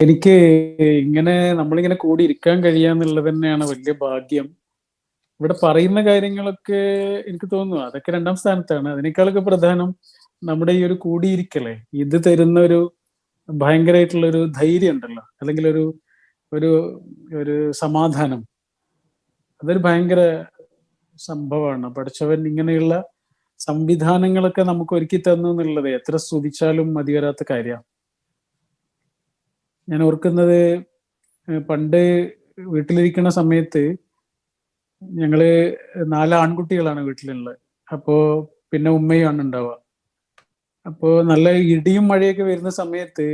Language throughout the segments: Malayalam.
എനിക്ക് ഇങ്ങനെ നമ്മളിങ്ങനെ കൂടി ഇരിക്കാൻ കഴിയാന്നുള്ളത് തന്നെയാണ് വലിയ ഭാഗ്യം. ഇവിടെ പറയുന്ന കാര്യങ്ങളൊക്കെ എനിക്ക് തോന്നുന്നു. അതൊക്കെ രണ്ടാം സ്ഥാനത്താണ്. അതിനേക്കാളൊക്കെ പ്രധാനം നമ്മുടെ ഈ ഒരു കൂടിയിരിക്കലേ. ഇത് തരുന്ന ഒരു ഭയങ്കരമായിട്ടുള്ള ഒരു ധൈര്യം ഉണ്ടല്ലോ. അല്ലെങ്കിൽ ഒരു ഒരു ഒരു സമാധാനം. അതൊരു ഭയങ്കര സംഭവമാണ്. പഠിച്ചവൻ ഇങ്ങനെയുള്ള സംവിധാനങ്ങളൊക്കെ നമുക്ക് ഒരുക്കി തന്നു എന്നുള്ളത് എത്ര സ്തുതിച്ചാലും മതി വരാത്ത കാര്യമാണ് ഞാൻ ഓർക്കുന്നത് പണ്ട് വീട്ടിലിരിക്കുന്ന സമയത്ത് ഞങ്ങൾ നാല് ആൺകുട്ടികളാണ് വീട്ടിലുള്ളത്. അപ്പോ പിന്നെ ഉമ്മയാണ് ഉണ്ടാവുക. അപ്പോ നല്ല ഇടിയും മഴയൊക്കെ വരുന്ന സമയത്ത്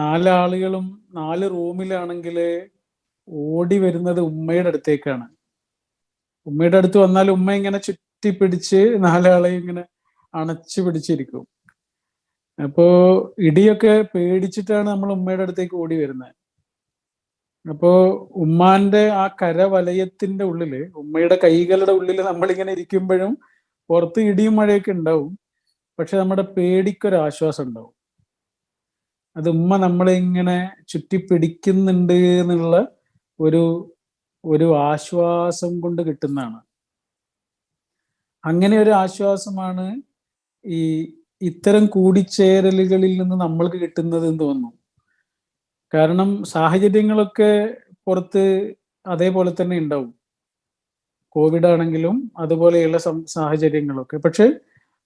നാലാളുകളും നാല് റൂമിലാണെങ്കിൽ ഓടി വരുന്നത് ഉമ്മയുടെ അടുത്തേക്കാണ്. ഉമ്മയുടെ അടുത്ത് വന്നാൽ ഉമ്മ ഇങ്ങനെ ചുറ്റി പിടിച്ച് നാലാളെ ഇങ്ങനെ അണച്ചു പിടിച്ചിരിക്കും. അപ്പോ ഇടിയൊക്കെ പേടിച്ചിട്ടാണ് നമ്മൾ ഉമ്മയുടെ അടുത്തേക്ക് ഓടി വരുന്നത്. അപ്പോ ഉമ്മാന്റെ ആ കരവലയത്തിന്റെ ഉള്ളിൽ ഉമ്മയുടെ കൈകളുടെ ഉള്ളിൽ നമ്മളിങ്ങനെ ഇരിക്കുമ്പോഴും പുറത്ത് ഇടിയും മഴയൊക്കെ ഉണ്ടാവും. പക്ഷെ നമ്മുടെ പേടിക്കൊരാശ്വാസം ഉണ്ടാവും. അത് ഉമ്മ നമ്മളെ ഇങ്ങനെ ചുറ്റിപ്പിടിക്കുന്നുണ്ട് എന്നുള്ള ഒരു ഒരു ആശ്വാസം കൊണ്ട് കിട്ടുന്നതാണ്. അങ്ങനെ ഒരു ആശ്വാസമാണ് ഈ ഇത്തരം കൂടിച്ചേരലുകളിൽ നിന്ന് നമ്മൾക്ക് കിട്ടുന്നത് എന്ന് തോന്നുന്നു. കാരണം സാഹചര്യങ്ങളൊക്കെ പുറത്ത് അതേപോലെ തന്നെ ഉണ്ടാവും. കോവിഡ് ആണെങ്കിലും അതുപോലെയുള്ള സാഹചര്യങ്ങളൊക്കെ. പക്ഷെ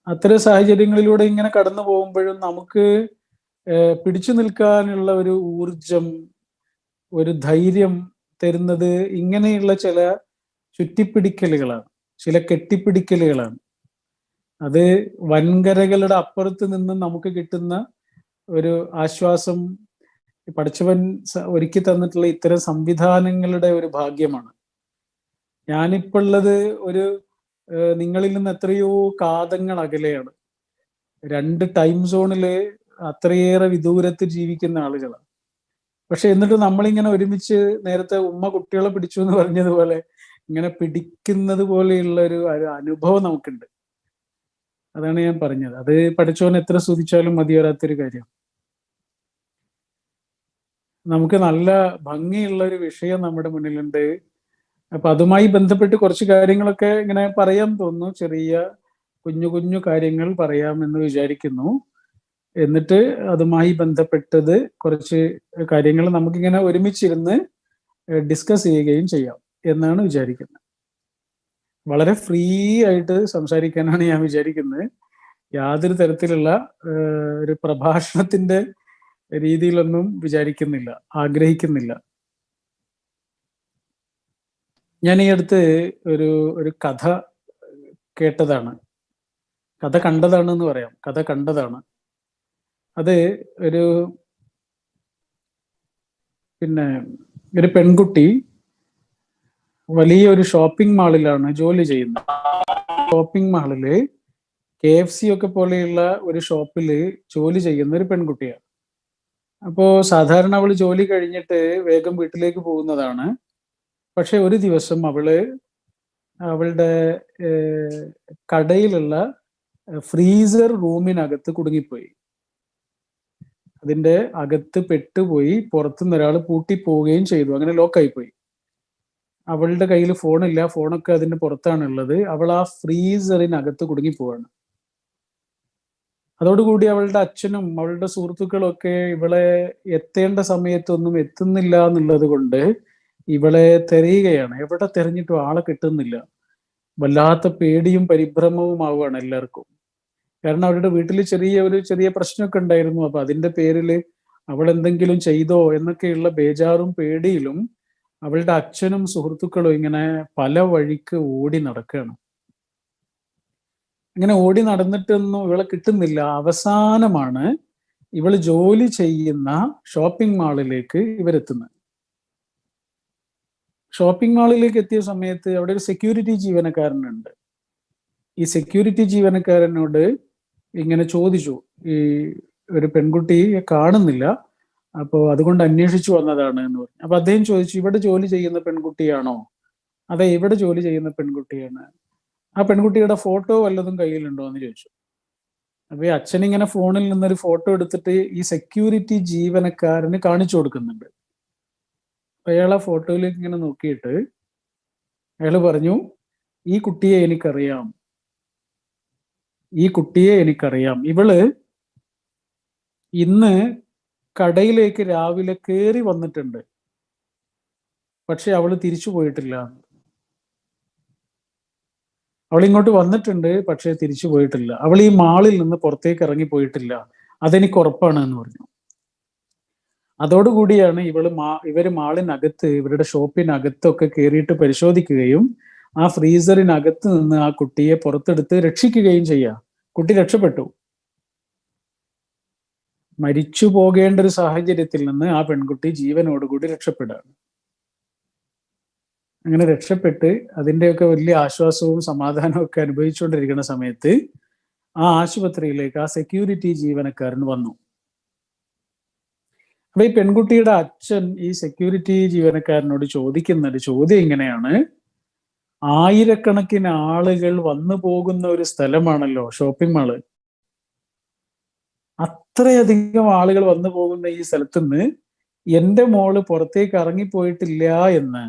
അത്തരം സാഹചര്യങ്ങളിലൂടെ ഇങ്ങനെ കടന്നു പോകുമ്പോഴും നമുക്ക് പിടിച്ചു നിൽക്കാനുള്ള ഒരു ഊർജം ഒരു ധൈര്യം തരുന്നത് ഇങ്ങനെയുള്ള ചില ചുറ്റിപ്പിടിക്കലുകളാണ്. ചില കെട്ടിപ്പിടിക്കലുകളാണ്. അത് വൻകരകളുടെ അപ്പുറത്ത് നിന്ന് നമുക്ക് കിട്ടുന്ന ഒരു ആശ്വാസം പഠിച്ചവൻ ഒരുക്കി തന്നിട്ടുള്ള ഇത്തരം സംവിധാനങ്ങളുടെ ഒരു ഭാഗ്യമാണ്. ഞാനിപ്പോ ഉള്ളത് ഒരു നിങ്ങളിൽ നിന്ന് എത്രയോ കാതങ്ങൾ അകലെയാണ്. രണ്ട് ടൈം സോണിൽ അത്രയേറെ വിദൂരത്ത് ജീവിക്കുന്ന ആളുകളാണ്. പക്ഷെ എന്നിട്ട് നമ്മളിങ്ങനെ ഒരുമിച്ച് നേരത്തെ ഉമ്മ കുട്ടികളെ പിടിച്ചു എന്ന് പറഞ്ഞതുപോലെ ഇങ്ങനെ പിടിക്കുന്നത് പോലെയുള്ള ഒരു അനുഭവം നമുക്കുണ്ട്. അതാണ് ഞാൻ പറഞ്ഞത്. അത് പഠിച്ചവൻ എത്ര സ്തുതിച്ചാലും മതി വരാത്തൊരു കാര്യം. നമുക്ക് നല്ല ഭംഗിയുള്ള ഒരു വിഷയം നമ്മുടെ മുന്നിലുണ്ട്. അപ്പൊ അതുമായി ബന്ധപ്പെട്ട് കുറച്ച് കാര്യങ്ങളൊക്കെ ഇങ്ങനെ പറയാൻ തോന്നുന്നു. ചെറിയ കുഞ്ഞു കുഞ്ഞു കാര്യങ്ങൾ പറയാമെന്ന് വിചാരിക്കുന്നു. എന്നിട്ട് അതുമായി ബന്ധപ്പെട്ടത് കുറച്ച് കാര്യങ്ങൾ നമുക്കിങ്ങനെ ഒരുമിച്ചിരുന്ന് ഡിസ്കസ് ചെയ്യുകയും ചെയ്യാം എന്നാണ് വിചാരിക്കുന്നത്. വളരെ ഫ്രീ ആയിട്ട് സംസാരിക്കാനാണ് ഞാൻ വിചാരിക്കുന്നത്. യാതൊരു തരത്തിലുള്ള ഒരു പ്രഭാഷണത്തിന്റെ രീതിയിലൊന്നും വിചാരിക്കുന്നില്ല ആഗ്രഹിക്കുന്നില്ല. ഞാൻ ഈ അടുത്ത് ഒരു ഒരു കഥ കേട്ടതാണ്. കഥ കണ്ടതാണ് എന്ന് പറയാം. കഥ കണ്ടതാണ്. അത് ഒരു പിന്നെ ഒരു പെൺകുട്ടി വലിയ ഒരു ഷോപ്പിംഗ് മാളിലാണ് ജോലി ചെയ്യുന്നത്. ഷോപ്പിംഗ് മാളിൽ കെ എഫ് സി ഒക്കെ പോലെയുള്ള ഒരു ഷോപ്പിൽ ജോലി ചെയ്യുന്ന ഒരു പെൺകുട്ടിയാണ്. അപ്പോ സാധാരണ അവൾ ജോലി കഴിഞ്ഞിട്ട് വേഗം വീട്ടിലേക്ക് പോകുന്നതാണ്. പക്ഷെ ഒരു ദിവസം അവൾ അവളുടെ കടയിലുള്ള ഫ്രീസർ റൂമിനകത്ത് കുടുങ്ങിപ്പോയി. അതിന്റെ അകത്ത് പെട്ടുപോയി പുറത്തുനിന്ന് ഒരാൾ പൂട്ടി പോവുകയും ചെയ്തു. അങ്ങനെ ലോക്കായി പോയി അവളുടെ കയ്യിൽ ഫോണില്ല ഫോണൊക്കെ അതിന്റെ പുറത്താണുള്ളത്. അവൾ ആ ഫ്രീസറിനകത്ത് കുടുങ്ങി പോവാണ് അതോടുകൂടി അവളുടെ അച്ഛനും അവളുടെ സുഹൃത്തുക്കളും ഒക്കെ ഇവളെ എത്തേണ്ട സമയത്തൊന്നും എത്തുന്നില്ല എന്നുള്ളത് കൊണ്ട് ഇവളെ തെരയുകയാണ്. എവിടെ തെരഞ്ഞിട്ടും ആളെ കിട്ടുന്നില്ല. വല്ലാത്ത പേടിയും പരിഭ്രമവും ആവുകയാണ് എല്ലാവർക്കും. കാരണം അവരുടെ വീട്ടിൽ ചെറിയ ഒരു ചെറിയ പ്രശ്നമൊക്കെ ഉണ്ടായിരുന്നു. അപ്പൊ അതിന്റെ പേരിൽ അവൾ എന്തെങ്കിലും ചെയ്തോ എന്നൊക്കെയുള്ള ബേജാറും പേടിയിലും അവളുടെ അച്ഛനും സുഹൃത്തുക്കളും ഇങ്ങനെ പല വഴിക്ക് ഓടി നടക്കുകയാണ്. ഇങ്ങനെ ഓടി നടന്നിട്ടൊന്നും ഇവളെ കിട്ടുന്നില്ല. അവസാനമാണ് ഇവൾ ജോലി ചെയ്യുന്ന ഷോപ്പിംഗ് മാളിലേക്ക് ഇവരെത്തുന്നത്. ഷോപ്പിംഗ് മാളിലേക്ക് എത്തിയ സമയത്ത് അവിടെ ഒരു സെക്യൂരിറ്റി ജീവനക്കാരനുണ്ട്. ഈ സെക്യൂരിറ്റി ജീവനക്കാരനോട് ഇങ്ങനെ ചോദിച്ചു. ഈ ഒരു പെൺകുട്ടിയെ കാണുന്നില്ല. അപ്പോൾ അതുകൊണ്ട് അന്വേഷിച്ചു വന്നതാണ് എന്ന് പറഞ്ഞു. അപ്പൊ അദ്ദേഹം ചോദിച്ചു ഇവിടെ ജോലി ചെയ്യുന്ന പെൺകുട്ടിയാണോ? അതെ ഇവിടെ ജോലി ചെയ്യുന്ന പെൺകുട്ടിയാണ്. ആ പെൺകുട്ടിയുടെ ഫോട്ടോ വല്ലതും കയ്യിലുണ്ടോ? എന്ന് ചോദിച്ചു. അപ്പൊ ഈ അച്ഛൻ ഇങ്ങനെ ഫോണിൽ നിന്നൊരു ഫോട്ടോ എടുത്തിട്ട് ഈ സെക്യൂരിറ്റി ജീവനക്കാരന് കാണിച്ചു കൊടുക്കുന്നുണ്ട്. അപ്പൊ അയാൾ ആ ഫോട്ടോയിലേക്ക് ഇങ്ങനെ നോക്കിയിട്ട് അയാൾ പറഞ്ഞു ഈ കുട്ടിയെ എനിക്കറിയാം. ഈ കുട്ടിയെ എനിക്കറിയാം. ഇവൾ ഇന്ന് കടയിലേക്ക് രാവിലെ കയറി വന്നിട്ടുണ്ട്. പക്ഷെ അവൾ തിരിച്ചു പോയിട്ടില്ല. അവൾ ഇങ്ങോട്ട് വന്നിട്ടുണ്ട് പക്ഷെ തിരിച്ചു പോയിട്ടില്ല. അവൾ ഈ മാളിൽ നിന്ന് പുറത്തേക്ക് ഇറങ്ങി പോയിട്ടില്ല. അതെനിക്ക് ഉറപ്പാണ് എന്ന് പറഞ്ഞു. അതോടുകൂടിയാണ് ഇവൾ മാ ഇവർ മാളിനകത്ത് ഇവരുടെ ഷോപ്പിനകത്തൊക്കെ കയറിയിട്ട് പരിശോധിക്കുകയും ആ ഫ്രീസറിനകത്ത് നിന്ന് ആ കുട്ടിയെ പുറത്തെടുത്ത് രക്ഷിക്കുകയും ചെയ്യുക കുട്ടി രക്ഷപ്പെട്ടു. മരിച്ചു പോകേണ്ട ഒരു സാഹചര്യത്തിൽ നിന്ന് ആ പെൺകുട്ടി ജീവനോടുകൂടി രക്ഷപ്പെടുകയാണ്. അങ്ങനെ രക്ഷപ്പെട്ട് അതിന്റെയൊക്കെ വലിയ ആശ്വാസവും സമാധാനവും ഒക്കെ അനുഭവിച്ചുകൊണ്ടിരിക്കുന്ന സമയത്ത് ആ ആശുപത്രിയിലേക്ക് ആ സെക്യൂരിറ്റി ജീവനക്കാരൻ വന്നു. അപ്പൊ ഈ പെൺകുട്ടിയുടെ അച്ഛൻ ഈ സെക്യൂരിറ്റി ജീവനക്കാരനോട് ചോദിക്കുന്ന ഒരു ചോദ്യം ഇങ്ങനെയാണ്. ആയിരക്കണക്കിന് ആളുകൾ വന്നു പോകുന്ന ഒരു സ്ഥലമാണല്ലോ ഷോപ്പിംഗ് മാൾ. അത്രയധികം ആളുകൾ വന്നു പോകുന്ന ഈ സ്ഥലത്തുനിന്ന് എന്റെ മോൾ പുറത്തേക്ക് ഇറങ്ങിപ്പോയിട്ടില്ല എന്ന്.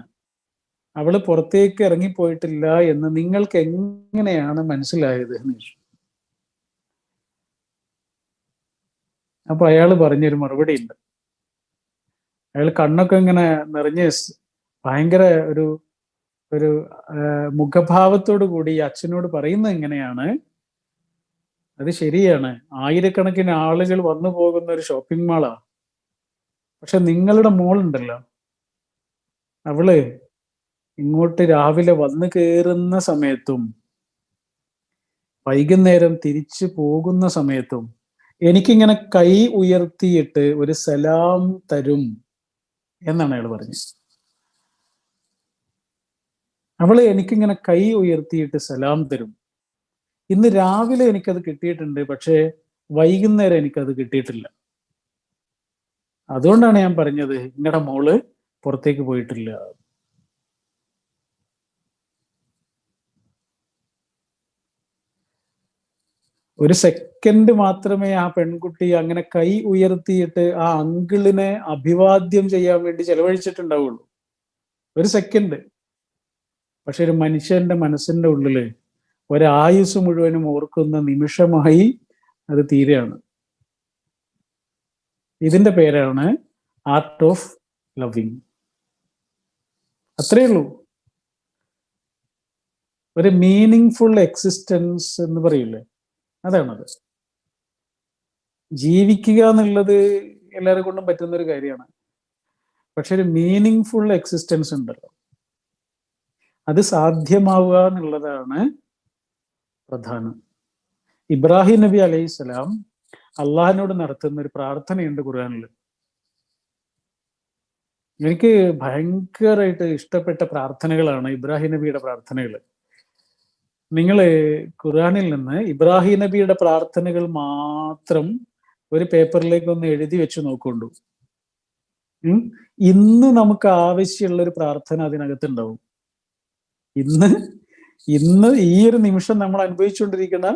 അവൾ പുറത്തേക്ക് ഇറങ്ങിപ്പോയിട്ടില്ല എന്ന് നിങ്ങൾക്ക് എങ്ങനെയാണ് മനസ്സിലായത് അപ്പൊ അയാൾ പറഞ്ഞൊരു മറുപടി ഉണ്ട്. അയാൾ കണ്ണൊക്കെ ഇങ്ങനെ നിറഞ്ഞ് ഭയങ്കര ഒരു ഒരു മുഖഭാവത്തോടു കൂടി അച്ഛനോട് പറയുന്നത് എങ്ങനെയാണ് അത് ശരിയാണ്. ആയിരക്കണക്കിന് ആളുകൾ വന്നു പോകുന്ന ഒരു ഷോപ്പിംഗ് മാളാ പക്ഷെ നിങ്ങളുടെ മോളുണ്ടല്ലോ. അവൾ ഇങ്ങോട്ട് രാവിലെ വന്നു കയറുന്ന സമയത്തും വൈകുന്നേരം തിരിച്ചു പോകുന്ന സമയത്തും എനിക്കിങ്ങനെ കൈ ഉയർത്തിയിട്ട് ഒരു സലാം തരും എന്നാണ് അയാൾ പറഞ്ഞത്. അവൾ എനിക്കിങ്ങനെ കൈ ഉയർത്തിയിട്ട് സലാം തരും. ഇന്ന് രാവിലെ എനിക്കത് കിട്ടിയിട്ടുണ്ട് പക്ഷേ വൈകുന്നേരം എനിക്കത് കിട്ടിയിട്ടില്ല. അതുകൊണ്ടാണ് ഞാൻ പറഞ്ഞത് നിങ്ങളുടെ മോൾ പുറത്തേക്ക് പോയിട്ടില്ല. ഒരു സെക്കൻഡ് മാത്രമേ ആ പെൺകുട്ടി അങ്ങനെ കൈ ഉയർത്തിയിട്ട് ആ അങ്കിളിനെ അഭിവാദ്യം ചെയ്യാൻ വേണ്ടി ചെലവഴിച്ചിട്ടുണ്ടാവുള്ളൂ. ഒരു സെക്കൻഡ് പക്ഷെ ഒരു മനുഷ്യന്റെ മനസ്സിന്റെ ഉള്ളിൽ ഒരായുസ് മുഴുവനും ഓർക്കുന്ന നിമിഷമായി അത് തീരെയാണ് ഇതിന്റെ പേരാണ് ആർട്ട് ഓഫ് ലവിങ് അത്രയേ ഉള്ളൂ. ഒരു മീനിങ് ഫുൾ എക്സിസ്റ്റൻസ് എന്ന് പറയില്ലേ? അതാണത്. ജീവിക്കുക എന്നുള്ളത് എല്ലാവരെ കൊണ്ടും പറ്റുന്ന ഒരു കാര്യമാണ്. പക്ഷെ ഒരു മീനിങ് ഫുൾ എക്സിസ്റ്റൻസ് ഉണ്ടല്ലോ. അത് സാധ്യമാവുക എന്നുള്ളതാണ് പ്രധാനം. ഇബ്രാഹിം നബി അലൈഹി സ്വലാം അള്ളാഹിനോട് നടത്തുന്ന ഒരു പ്രാർത്ഥനയുണ്ട് ഖുർആാനിൽ എനിക്ക് ഭയങ്കരമായിട്ട് ഇഷ്ടപ്പെട്ട പ്രാർത്ഥനകളാണ് ഇബ്രാഹിം നബിയുടെ പ്രാർത്ഥനകൾ നിങ്ങൾ ഖുർആാനിൽ നിന്ന് ഇബ്രാഹിം നബിയുടെ പ്രാർത്ഥനകൾ മാത്രം ഒരു പേപ്പറിലേക്ക് ഒന്ന് എഴുതി വെച്ച് നോക്കൊണ്ടു. ഇന്ന് നമുക്ക് ആവശ്യമുള്ള ഒരു പ്രാർത്ഥന അതിനകത്തുണ്ടാവും. ഇന്ന് ഇന്ന് ഈ ഒരു നിമിഷം നമ്മൾ അനുഭവിച്ചുകൊണ്ടിരിക്കുന്ന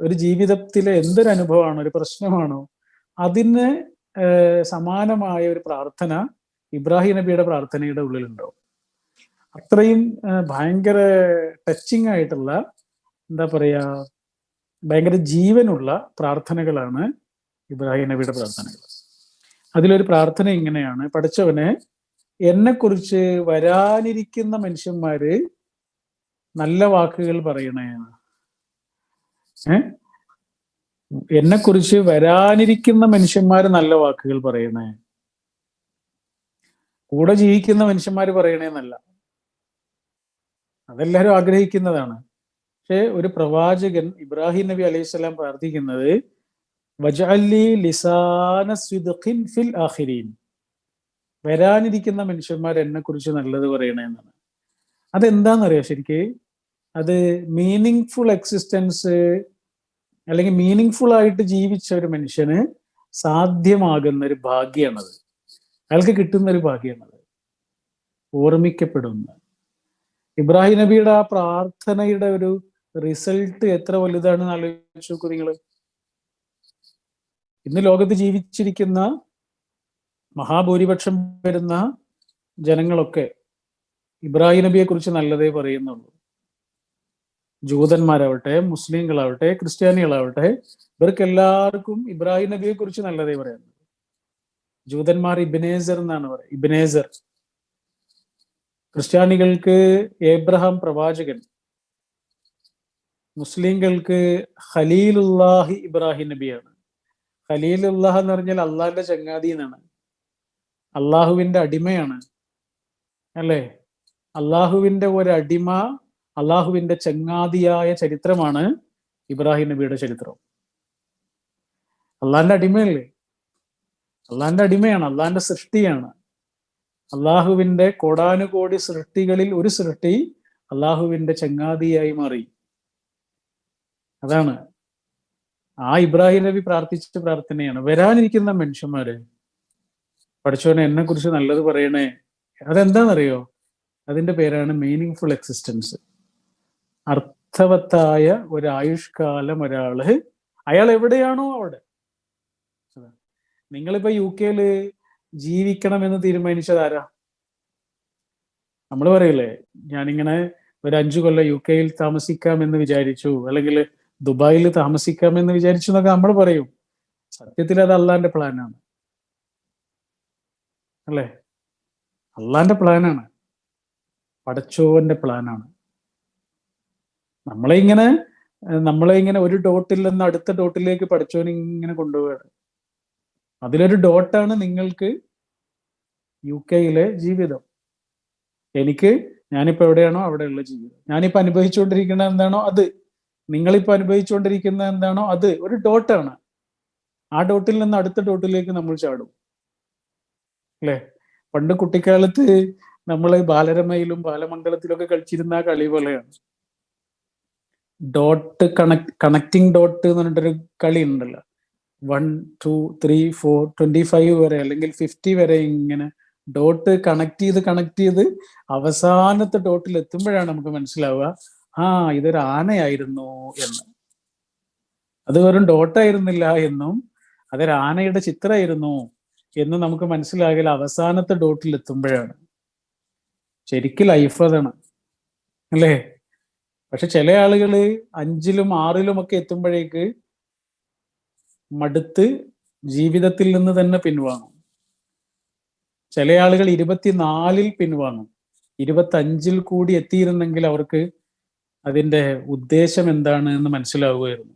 ഒരു ജീവിതത്തിലെ എന്തൊരു അനുഭവമാണോ ഒരു പ്രശ്നമാണോ? അതിന് സമാനമായ ഒരു പ്രാർത്ഥന ഇബ്രാഹിം നബിയുടെ പ്രാർത്ഥനയുടെ ഉള്ളിലുണ്ടോ? അത്രയും ഭയങ്കര ടച്ചിങ് ആയിട്ടുള്ള എന്താ പറയാ ഭയങ്കര ജീവനുള്ള പ്രാർത്ഥനകളാണ് ഇബ്രാഹിം നബിയുടെ പ്രാർത്ഥനകൾ. അതിലൊരു പ്രാർത്ഥന ഇങ്ങനെയാണ്. പഠിച്ചവനെ എന്നെക്കുറിച്ച് വരാനിരിക്കുന്ന മനുഷ്യന്മാര് നല്ല വാക്കുകൾ പറയണേ. എന്നെ എന്നെക്കുറിച്ച് വരാനിരിക്കുന്ന മനുഷ്യന്മാര് നല്ല വാക്കുകൾ പറയണേ. കൂടെ ജീവിക്കുന്ന മനുഷ്യന്മാര് പറയണേന്നല്ല. അതെല്ലാവരും ആഗ്രഹിക്കുന്നതാണ്. പക്ഷെ ഒരു പ്രവാചകൻ ഇബ്രാഹിം നബി അലൈഹി സ്വലാം പ്രാർത്ഥിക്കുന്നത് വരാനിരിക്കുന്ന മനുഷ്യന്മാർ എന്നെ കുറിച്ച് നല്ലത് പറയണേ എന്നാണ് അതെന്താണെന്നറിയാം ശരിക്ക്? അത് മീനിങ് ഫുൾ എക്സിസ്റ്റൻസ് അല്ലെങ്കിൽ മീനിങ് ഫുൾ ആയിട്ട് ജീവിച്ച ഒരു മനുഷ്യന് സാധ്യമാകുന്ന ഒരു ഭാഗ്യമാണത് അയാൾക്ക് കിട്ടുന്ന ഒരു ഭാഗ്യമാണത് ഓർമ്മിക്കപ്പെടുന്ന. ഇബ്രാഹിം നബിയുടെ ആ പ്രാർത്ഥനയുടെ ഒരു റിസൾട്ട് എത്ര വലുതാണെന്ന് ആലോചിച്ച് നോക്കൂ നിങ്ങൾ ഇന്ന് ലോകത്ത് ജീവിച്ചിരിക്കുന്ന മഹാഭൂരിപക്ഷം വരുന്ന ജനങ്ങളൊക്കെ ഇബ്രാഹിം നബിയെ കുറിച്ച് നല്ലതേ പറയുന്നുള്ളൂ. ജൂതന്മാരാവട്ടെ മുസ്ലിങ്ങളാവട്ടെ ക്രിസ്ത്യാനികളാവട്ടെ ഇവർക്ക് എല്ലാവർക്കും ഇബ്രാഹിം നബിയെ കുറിച്ച് നല്ലതേ പറയുന്നത് ജൂതന്മാർ ഇബിനേസർ എന്നാണ് പറയുന്നത്. ഇബിനേസർ. ക്രിസ്ത്യാനികൾക്ക് ഏബ്രഹാം പ്രവാചകൻ. മുസ്ലിങ്ങൾക്ക് ഖലീലുല്ലാഹി ഇബ്രാഹിം നബിയാണ്. ഖലീലുല്ലാഹ് എന്ന് പറഞ്ഞാൽ അള്ളാഹിന്റെ ചങ്ങാതി എന്നാണ്. അള്ളാഹുവിന്റെ അടിമയാണ്. അല്ലേ? അള്ളാഹുവിന്റെ ഒരു അടിമ അള്ളാഹുവിന്റെ ചങ്ങാതിയായ ചരിത്രമാണ് ഇബ്രാഹിം നബിയുടെ ചരിത്രം. അള്ളാഹിന്റെ അടിമയല്ലേ? അള്ളാഹിന്റെ അടിമയാണ് അള്ളാഹിന്റെ സൃഷ്ടിയാണ്. അള്ളാഹുവിന്റെ കോടാനുകോടി സൃഷ്ടികളിൽ ഒരു സൃഷ്ടി അള്ളാഹുവിന്റെ ചങ്ങാതിയായി മാറി. അതാണ്. ആ ഇബ്രാഹിം നബി പ്രാർത്ഥിച്ച പ്രാർത്ഥനയാണ്. വരാനിരിക്കുന്ന മനുഷ്യന്മാര് പഠിച്ചവനെ എന്നെ കുറിച്ച് നല്ലത് പറയണേ. അതെന്താണെന്നറിയോ അതിന്റെ പേരാണ് മീനിങ് ഫുൾ എക്സിസ്റ്റൻസ് അർത്ഥവത്തായ ഒരു ആയുഷ്കാലം ഒരാൾ അയാൾ എവിടെയാണോ അവിടെ? നിങ്ങളിപ്പോ യു കെയിൽ ജീവിക്കണമെന്ന് തീരുമാനിച്ചത് ആരാ? നമ്മൾ പറയില്ലേ ഞാനിങ്ങനെ ഒരു അഞ്ചു കൊല്ലം യു കെയിൽ താമസിക്കാമെന്ന് വിചാരിച്ചു അല്ലെങ്കിൽ ദുബായിൽ താമസിക്കാമെന്ന് വിചാരിച്ചു എന്നൊക്കെ നമ്മൾ പറയും. സത്യത്തിൽ അത് അള്ളാന്റെ പ്ലാനാണ് അല്ലേ? അള്ളാന്റെ പ്ലാനാണ് പടച്ചോവന്റെ പ്ലാനാണ്. നമ്മളെ ഇങ്ങനെ നമ്മളെ ഇങ്ങനെ ഒരു ഡോട്ടിൽ നിന്ന് അടുത്ത ഡോട്ടിലേക്ക് പഠിച്ചവൻ ഇങ്ങനെ കൊണ്ടുപോവുകയാണ്. അതിലൊരു ഡോട്ടാണ് നിങ്ങൾക്ക് യു കെയിലെ ജീവിതം. എനിക്ക് ഞാനിപ്പോ എവിടെയാണോ അവിടെയുള്ള ജീവിതം. ഞാനിപ്പോ അനുഭവിച്ചുകൊണ്ടിരിക്കുന്ന എന്താണോ അത്. നിങ്ങളിപ്പോ അനുഭവിച്ചുകൊണ്ടിരിക്കുന്ന എന്താണോ അത് ഒരു ഡോട്ടാണ്. ആ ഡോട്ടിൽ നിന്ന് അടുത്ത ഡോട്ടിലേക്ക് നമ്മൾ ചാടും. അല്ലെ? പണ്ട് കുട്ടിക്കാലത്ത് നമ്മൾ ബാലരമയിലും ബാലമംഗലത്തിലും ഒക്കെ കളിച്ചിരുന്ന ആ കളി പോലെയാണ്. ഡോട്ട് കണക്ട് കണക്റ്റിംഗ് ഡോട്ട് എന്ന് പറഞ്ഞിട്ടൊരു കളി ഉണ്ടല്ലോ. One two three four twenty five വരെ അല്ലെങ്കിൽ ഫിഫ്റ്റി വരെ ഇങ്ങനെ ഡോട്ട് കണക്ട് ചെയ്ത് കണക്ട് ചെയ്ത് അവസാനത്തെ ഡോട്ടിൽ എത്തുമ്പോഴാണ് നമുക്ക് മനസ്സിലാവുക ആ ഇതൊരു ആനയായിരുന്നു എന്ന്. അത് വെറും ഡോട്ടായിരുന്നില്ല എന്നും അതൊരു ആനയുടെ ചിത്രമായിരുന്നു എന്ന് നമുക്ക് മനസ്സിലാകില്ല അവസാനത്തെ ഡോട്ടിൽ എത്തുമ്പോഴാണ്. ശരിക്കും ലൈഫ് അതാണ്. അല്ലേ? പക്ഷെ ചില ആളുകൾ അഞ്ചിലും ആറിലും ഒക്കെ എത്തുമ്പോഴേക്ക് മടുത്ത് ജീവിതത്തിൽ നിന്ന് തന്നെ പിൻവാങ്ങും. ചില ആളുകൾ ഇരുപത്തിനാലിൽ പിൻവാങ്ങും. ഇരുപത്തി അഞ്ചിൽ കൂടി എത്തിയിരുന്നെങ്കിൽ അവർക്ക് അതിന്റെ ഉദ്ദേശം എന്താണ് എന്ന് മനസ്സിലാവുമായിരുന്നു.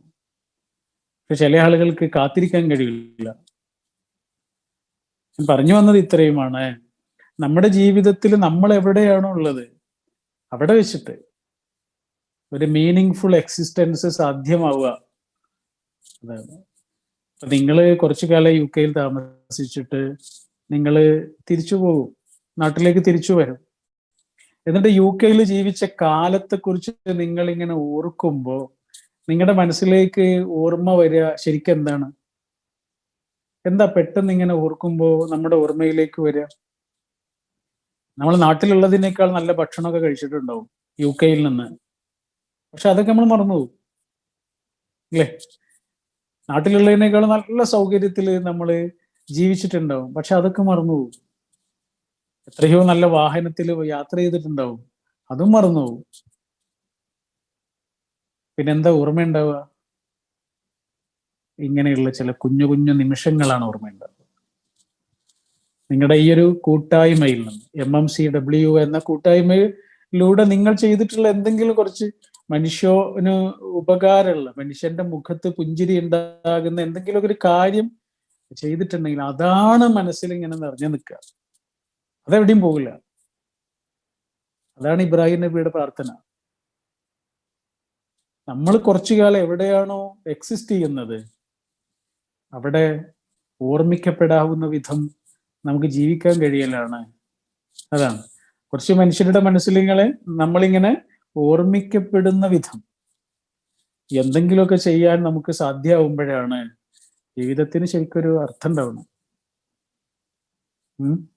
പക്ഷെ ചില ആളുകൾക്ക് കാത്തിരിക്കാൻ കഴിയില്ല. പറഞ്ഞു വന്നത് ഇത്രയുമാണ്. നമ്മുടെ ജീവിതത്തിൽ നമ്മൾ എവിടെയാണോ ഉള്ളത്? അവിടെ വെച്ചിട്ട് ഒരു മീനിങ് ഫുൾ എക്സിസ്റ്റൻസ് സാധ്യമാവുക. അതാണ്. അപ്പൊ നിങ്ങൾ കുറച്ചു കാലം യു കെയിൽ താമസിച്ചിട്ട് നിങ്ങൾ തിരിച്ചു പോകും. നാട്ടിലേക്ക് തിരിച്ചു വരും. എന്നിട്ട് യു കെയിൽ ജീവിച്ച കാലത്തെക്കുറിച്ച് നിങ്ങൾ ഇങ്ങനെ ഓർക്കുമ്പോൾ നിങ്ങളുടെ മനസ്സിലേക്ക് ഓർമ്മ വരിക ശരിക്കും എന്താണ് എന്താ പെട്ടെന്ന് ഇങ്ങനെ ഓർക്കുമ്പോൾ നമ്മുടെ ഓർമ്മയിലേക്ക് വരിക? നമ്മൾ നാട്ടിലുള്ളതിനേക്കാൾ നല്ല ഭക്ഷണമൊക്കെ കഴിച്ചിട്ടുണ്ടാവും യു കെയിൽ നിന്ന്. പക്ഷെ അതൊക്കെ നമ്മൾ മറന്നു പോകും അല്ലേ നാട്ടിലുള്ളതിനേക്കാൾ നല്ല സൗകര്യത്തിൽ നമ്മൾ ജീവിച്ചിട്ടുണ്ടാവും. പക്ഷെ അതൊക്കെ മറന്നു പോകും എത്രയോ നല്ല വാഹനത്തിൽ യാത്ര ചെയ്തിട്ടുണ്ടാവും. അതും മറന്നു പോകും പിന്നെന്താ ഓർമ്മയുണ്ടാവുക? ഇങ്ങനെയുള്ള ചില കുഞ്ഞു കുഞ്ഞു നിമിഷങ്ങളാണ് ഓർമ്മയുണ്ടാവുക. നിങ്ങളുടെ ഈ ഒരു കൂട്ടായ്മയിൽ നിന്ന് എം എം സി ഡബ്ല്യു എന്ന കൂട്ടായ്മയിലൂടെ നിങ്ങൾ ചെയ്തിട്ടുള്ള എന്തെങ്കിലും കുറച്ച് മനുഷ്യന് ഉപകാരമുള്ള മനുഷ്യന്റെ മുഖത്ത് പുഞ്ചിരി ഉണ്ടാകുന്ന എന്തെങ്കിലുമൊക്കെ ഒരു കാര്യം ചെയ്തിട്ടുണ്ടെങ്കിൽ അതാണ് മനസ്സിൽ ഇങ്ങനെ നിറഞ്ഞു നിൽക്കുക. അതെവിടെയും പോകില്ല അതാണ് ഇബ്രാഹിം നബിയുടെ പ്രാർത്ഥന. നമ്മൾ കുറച്ചു കാലം എവിടെയാണോ എക്സിസ്റ്റ് ചെയ്യുന്നത് അവിടെ ഓർമ്മിക്കപ്പെടാവുന്ന വിധം നമുക്ക് ജീവിക്കാൻ കഴിയലാണ്. അതാണ്. കുറച്ച് മനുഷ്യരുടെ മനസ്സിലിങ്ങളെ നമ്മളിങ്ങനെ ഓർമ്മിക്കപ്പെടുന്ന വിധം എന്തെങ്കിലുമൊക്കെ ചെയ്യാൻ നമുക്ക് സാധ്യമാവുമ്പോഴാണ് ജീവിതത്തിന് ശരിക്കൊരു അർത്ഥം ഉണ്ടാവണം ഉം?